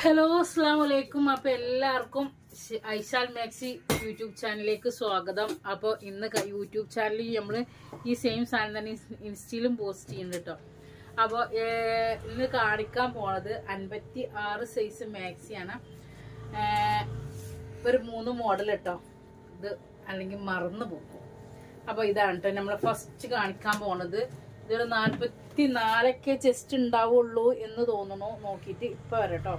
Hello അസ്സാം വലൈക്കും അപ്പൊ എല്ലാവർക്കും ഐശാൽ മാക്സി യൂട്യൂബ് ചാനലിലേക്ക് സ്വാഗതം. അപ്പോൾ ഇന്ന് യൂട്യൂബ് ചാനലിൽ നമ്മൾ ഈ സെയിം സാധനം തന്നെ ഇൻസ്റ്റയിലും പോസ്റ്റ് ചെയ്യുന്നുണ്ട് കേട്ടോ അപ്പോൾ ഇന്ന് കാണിക്കാൻ പോണത് അൻപത്തി ആറ് സൈസ് മാക്സിയാണ് ഒരു മൂന്ന് മോഡൽ കേട്ടോ ഇത് അല്ലെങ്കിൽ മറന്നു പോകും. അപ്പോൾ ഇതാണ് കേട്ടോ നമ്മൾ ഫസ്റ്റ് കാണിക്കാൻ പോണത്. ഇതൊരു നാൽപ്പത്തി നാലൊക്കെ ചെസ്റ്റ് ഉണ്ടാവുള്ളൂ എന്ന് തോന്നുന്നു. നോക്കിയിട്ട് ഇപ്പൊ വരട്ടോ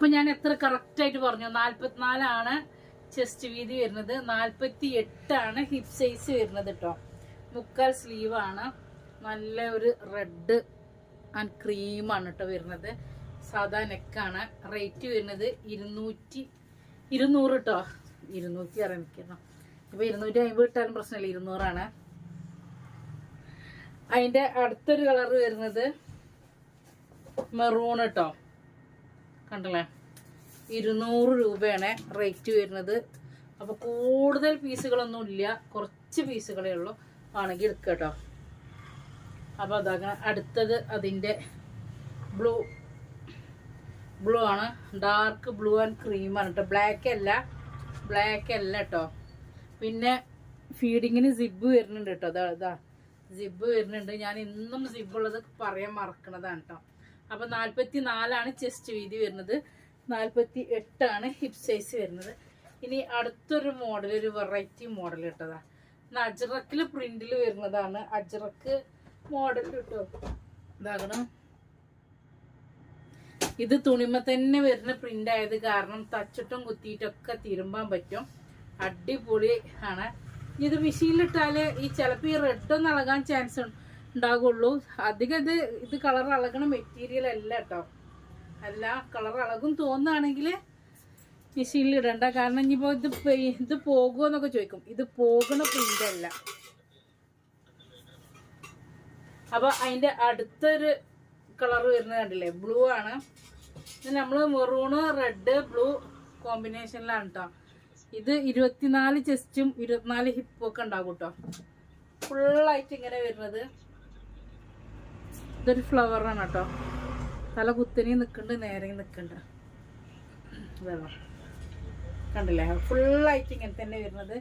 അപ്പൊ ഞാൻ എത്ര കറക്റ്റ് ആയിട്ട് പറഞ്ഞു? നാല്പത്തിനാലാണ് ചെസ്റ്റ് വീതി വരുന്നത്. നാല്പത്തി എട്ടാണ് ഹിപ്പ് സൈസ് വരുന്നത് കേട്ടോ മുക്കാൽ സ്ലീവ് ആണ്. നല്ല ഒരു റെഡ് ആൻഡ് ക്രീമാണ് കേട്ടോ വരുന്നത്. സാധാ നെക്കാണ് റേറ്റ് വരുന്നത് ഇരുന്നൂറ്റി ഇരുന്നൂറ് കേട്ടോ ഇരുന്നൂറ്റി അറിയിക്കണം ഇപ്പൊ ഇരുന്നൂറ്റി അമ്പത് ഇട്ടാലും പ്രശ്നമില്ല. ഇരുന്നൂറാണ്. അതിന്റെ അടുത്തൊരു കളർ വരുന്നത് മെറൂൺ കേട്ടോ കണ്ടല്ലേ? ഇരുന്നൂറ് രൂപയാണ് റേറ്റ് വരുന്നത്. അപ്പൊ കൂടുതൽ പീസുകളൊന്നും ഇല്ല. കുറച്ച് പീസുകളേ ഉള്ളൂ. ആണെങ്കിൽ എടുക്കുക കേട്ടോ. അപ്പൊ അതാ അടുത്തത് അതിന്റെ ബ്ലൂ ബ്ലൂ ആണ്. ഡാർക്ക് ബ്ലൂ ആൻഡ് ക്രീം ആണ് കേട്ടോ. ബ്ലാക്ക് അല്ല. ബ്ലാക്ക് അല്ല കേട്ടോ. പിന്നെ ഫീഡിങ്ങിന് സിബ് വരുന്നുണ്ട് കേട്ടോ. അതാ സിബ് വരുന്നുണ്ട്. ഞാൻ ഇന്നും സിബ് ഉള്ളത് പറയാൻ മറക്കണതാണ് കേട്ടോ. അപ്പൊ നാൽപ്പത്തി നാലാണ് ചെസ്റ്റ് വീതി വരുന്നത്. നാൽപ്പത്തി എട്ടാണ് ഹിപ്പ് സൈസ് വരുന്നത്. ഇനി അടുത്തൊരു മോഡൽ ഒരു വെറൈറ്റി മോഡൽ ഇട്ടതാ. അജ്രക്കിൽ പ്രിന്റിൽ വരുന്നതാണ്. അജറക്ക് മോഡൽ കിട്ടോ ഇതാകണം? ഇത് തുണിമ തന്നെ വരുന്ന പ്രിന്റ് ആയത് കാരണം തച്ചിട്ടും കുത്തിയിട്ടൊക്കെ തിരുമ്പാൻ പറ്റും. അടിപൊളി ആണ്. ഇത് മെഷീനിലിട്ടാൽ ഈ ചിലപ്പോ ഈ റെഡ് ഒന്ന് ഇളകാൻ ചാൻസ് ഉണ്ടാകുള്ളൂ. അധികം ഇത് ഇത് കളർ ഇളകണ മെറ്റീരിയൽ അല്ല കേട്ടോ അല്ല കളർ ഇളകും തോന്നുകയാണെങ്കിൽ മെഷീനിൽ ഇടണ്ട. കാരണം ഇനിയിപ്പോൾ ഇത് ഇത് പോകുമോ എന്നൊക്കെ ചോദിക്കും. ഇത് പോകുന്ന പ്രിന്റ് അല്ല. അപ്പൊ അതിന്റെ അടുത്തൊരു കളർ വരുന്നത് കണ്ടില്ലേ? ബ്ലൂ ആണ്. ഇത് നമ്മൾ മെറൂണ് റെഡ് ബ്ലൂ കോമ്പിനേഷനിലാണ് കേട്ടോ ഇത് ഇരുപത്തിനാല് ചെസ്റ്റും ഇരുപത്തിനാല് ഹിപ്പും ഒക്കെ ഉണ്ടാകും കേട്ടോ ഫുള്ളായിട്ട് ഇങ്ങനെ വരുന്നത്. ഇതൊരു ഫ്ലവറാണ് കേട്ടോ. തല കുത്തനെ നിൽക്കുന്നുണ്ട് നേരെ നിൽക്കുന്നുണ്ട് വെള്ളം കണ്ടില്ലേ? ഫുള്ളായിട്ട് ഇങ്ങനെ തന്നെ വരുന്നത്.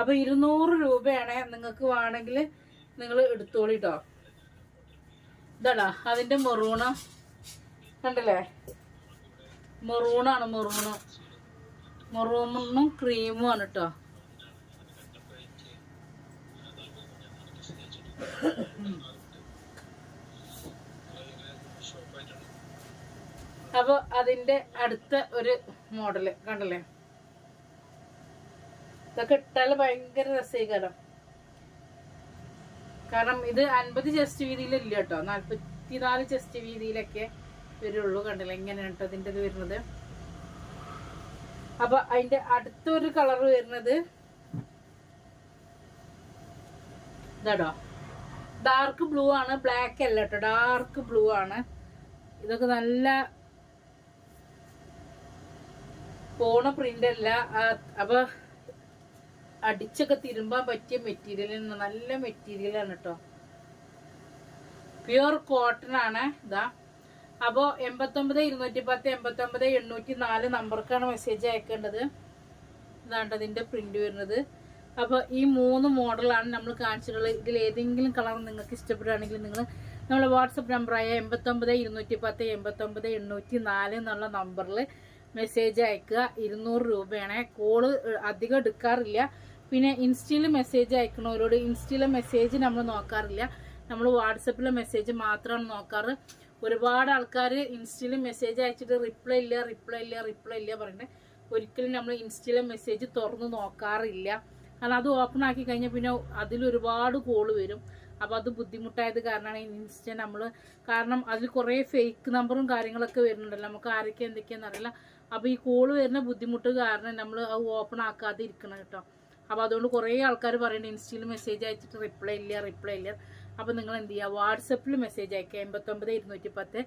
അപ്പൊ ഇരുന്നൂറ് രൂപയാണ് നിങ്ങൾക്ക് വേണമെങ്കിൽ നിങ്ങൾ എടുത്തോളി കേട്ടോ ഇതാടാ അതിന്റെ മെറൂണ് കണ്ടില്ലേ? മെറൂണാണ് മെറൂണ് മെറൂണും ക്രീമും ആണ് കേട്ടോ അപ്പൊ അതിന്റെ അടുത്ത ഒരു മോഡൽ കണ്ടല്ലേ? ഇതൊക്കെ ഇട്ടാൽ ഭയങ്കര രസീകരം കാരണം ഇത് അൻപത് ചെസ്റ്റ് വീതിയിലില്ല കേട്ടോ നാല്പത്തിനാല് ചെസ്റ്റ് വീതിയിലൊക്കെ വരുള്ളൂ കണ്ടല്ലേ? ഇങ്ങനെയാണ് കേട്ടോ അതിന്റെ ഇത് വരുന്നത്. അപ്പൊ അതിന്റെ അടുത്തൊരു കളർ വരുന്നത് ഇതാടോ. ഡാർക്ക് ബ്ലൂ ആണ്. ബ്ലാക്ക് അല്ല കേട്ടോ ഡാർക്ക് ബ്ലൂ ആണ്. ഇതൊക്കെ നല്ല പോണ പ്രിന്റ് അല്ല. അപ്പൊ അടിച്ചൊക്കെ തിരുമ്പാൻ പറ്റിയ മെറ്റീരിയൽ നല്ല മെറ്റീരിയൽ ആണ് കേട്ടോ പ്യുവർ കോട്ടൺ ആണ് ഇതാ. അപ്പോ എൺപത്തൊമ്പത് ഇരുന്നൂറ്റി പത്ത് എൺപത്തൊമ്പത് എണ്ണൂറ്റി നാല് നമ്പർക്കാണ് മെസ്സേജ് അയക്കേണ്ടത്. ഇതാണ് അതിന്റെ പ്രിന്റ് വരുന്നത്. അപ്പൊ ഈ മൂന്ന് മോഡലാണ് നമ്മൾ കാണിച്ചിട്ടുള്ളത്. ഇതിൽ ഏതെങ്കിലും കളർ നിങ്ങൾക്ക് ഇഷ്ടപ്പെടുകയാണെങ്കിൽ നിങ്ങൾ നമ്മളെ വാട്സപ്പ് നമ്പറായ എൺപത്തൊമ്പത് ഇരുന്നൂറ്റി പത്ത് എൺപത്തൊമ്പത് എണ്ണൂറ്റി നാല് എന്നുള്ള നമ്പറിൽ മെസ്സേജ് അയക്കുക. ഇരുന്നൂറ് രൂപയാണ്. കോൾ അധികം എടുക്കാറില്ല. പിന്നെ ഇൻസ്റ്റയിൽ മെസ്സേജ് അയക്കണവരോട് ഇൻസ്റ്റയിലെ മെസ്സേജ് നമ്മൾ നോക്കാറില്ല. നമ്മൾ വാട്സപ്പിലെ മെസ്സേജ് മാത്രമാണ് നോക്കാറ്. ഒരുപാട് ആൾക്കാർ ഇൻസ്റ്റയിൽ മെസ്സേജ് അയച്ചിട്ട് റിപ്ലൈ ഇല്ല റിപ്ലൈ ഇല്ല റിപ്ലൈ ഇല്ല പറയുന്നത് ഒരിക്കലും നമ്മൾ ഇൻസ്റ്റയിലെ മെസ്സേജ് തുറന്ന് നോക്കാറില്ല. കാരണം അത് ഓപ്പൺ ആക്കി കഴിഞ്ഞാൽ പിന്നെ അതിൽ ഒരുപാട് കോൾ വരും. അപ്പോൾ അത് ബുദ്ധിമുട്ടായത് കാരണമാണ് ഇൻസ്റ്റ നമ്മൾ കാരണം അതിൽ കുറേ ഫേക്ക് നമ്പറും കാര്യങ്ങളൊക്കെ വരുന്നുണ്ടല്ലോ. നമുക്ക് ആരൊക്കെ എന്തൊക്കെയാണെന്ന് അറിയില്ല. അപ്പോൾ ഈ കോൾ വരുന്ന ബുദ്ധിമുട്ട് കാരണം നമ്മൾ അത് ഓപ്പൺ ആക്കാതെ ഇരിക്കണം കേട്ടോ. അപ്പോൾ അതുകൊണ്ട് കുറേ ആൾക്കാർ പറയുന്നുണ്ട് ഇൻസ്റ്റയിൽ മെസ്സേജ് അയച്ചിട്ട് റിപ്ലൈ ഇല്ല റിപ്ലൈ ഇല്ല. അപ്പോൾ നിങ്ങൾ എന്ത് ചെയ്യുക വാട്സപ്പിൽ മെസ്സേജ് അയക്കുക. എൺപത്തൊമ്പത് ഇരുന്നൂറ്റി പത്ത്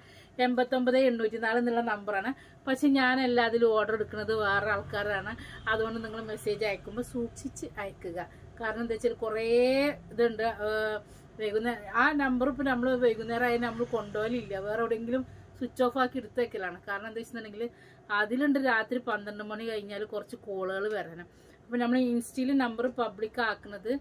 എൺപത്തൊമ്പത് എണ്ണൂറ്റി നാല് എന്നുള്ള നമ്പറാണ് പക്ഷെ ഞാനല്ല അതിൽ ഓർഡർ എടുക്കുന്നത് വേറെ ആൾക്കാരാണ്. അതുകൊണ്ട് നിങ്ങൾ മെസ്സേജ് അയക്കുമ്പോൾ സൂക്ഷിച്ച് അയക്കുക. കാരണം എന്താ വെച്ചാൽ കുറേ ഇതുണ്ട് വൈകുന്നേരം ആ നമ്പർ ഇപ്പം നമ്മൾ വൈകുന്നേരം ആയാലും നമ്മൾ കൊണ്ടുപോകലില്ല. വേറെ എവിടെയെങ്കിലും സ്വിച്ച് ഓഫ് ആക്കി എടുത്ത് വെക്കലാണ്. കാരണം എന്താ വെച്ചിട്ടുണ്ടെങ്കിൽ അതിലുണ്ട് രാത്രി പന്ത്രണ്ട് മണി കഴിഞ്ഞാൽ കുറച്ച് കോളുകൾ വരണം. അപ്പം നമ്മൾ ഇൻസ്റ്റയിൽ നമ്പർ പബ്ലിക് ആക്കുന്നത്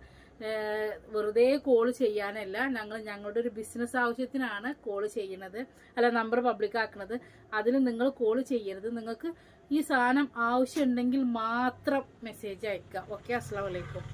വെറുതെ കോൾ ചെയ്യാനല്ല. ഞങ്ങൾ ഞങ്ങളുടെ ഒരു ബിസിനസ് ആവശ്യത്തിനാണ് കോൾ ചെയ്യുന്നത് അല്ല നമ്പർ പബ്ലിക് ആക്കുന്നത് അതിൽ നിങ്ങൾ കോൾ ചെയ്യരുത്. നിങ്ങൾക്ക് ഈ സാധനം ആവശ്യമുണ്ടെങ്കിൽ മാത്രം മെസ്സേജ് അയക്കുക. ഓക്കെ അസ്സാം വലൈക്കും